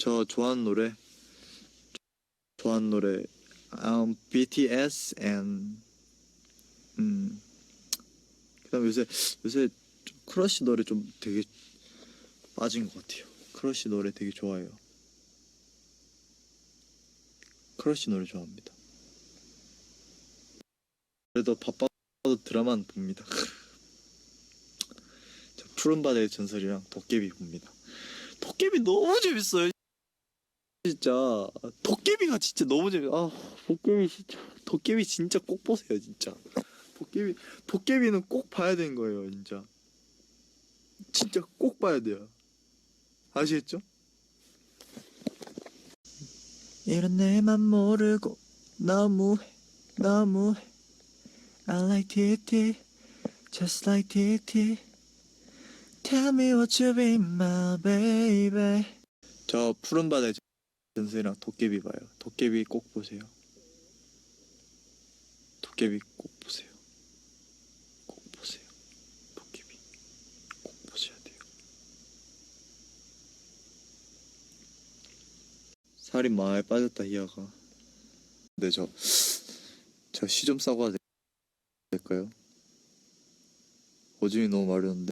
저 좋아하는 노래 좋아하는 노래 um, BTS and 음 그다음 요새 요새 좀 크러쉬 노래 좀 되게 빠진 것 같아요. 크러쉬 노래 되게 좋아해요. 크러쉬 노래 좋아합니다. 그래도 바빠도 드라마는 봅니다. 저 푸른 바다의 전설이랑 도깨비 봅니다. 도깨비 너무 재밌어요. 진짜 도깨비가 진짜 너무 재밌. 아 도깨비 진짜 도깨비 진짜 꼭 보세요 진짜. 도깨비 도깨비는 꼭 봐야 되는 거예요 진짜. 진짜 꼭 봐야 돼요. 아시겠죠? 이런 내맘 모르고 너무해 너무해 I like TT just like TT Tell me what you be my baby 저 푸른 바다의 전설이랑 도깨비 봐요. 도깨비 꼭 보세요. 도깨비 꼭 보세요. 꼭 보세요. 도깨비 꼭 보셔야 돼요. 살이 많이 빠졌다 희아가. 근데 저 저 시 좀 싸고 와도 될까요? 오줌이 너무 마려운데.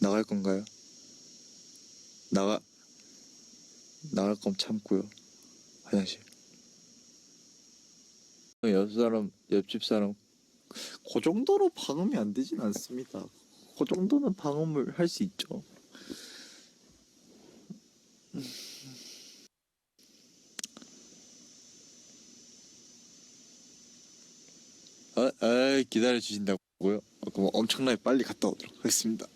나갈 건가요? 나가 나갈 거면 참고요 화장실. 옆 사람 옆집 사람 그 정도로 방음이 안 되진 않습니다. 그 정도는 방음을 할 수 있죠. 아, 아 기다려 주신다고요? 그럼 엄청나게 빨리 갔다 오도록 하겠습니다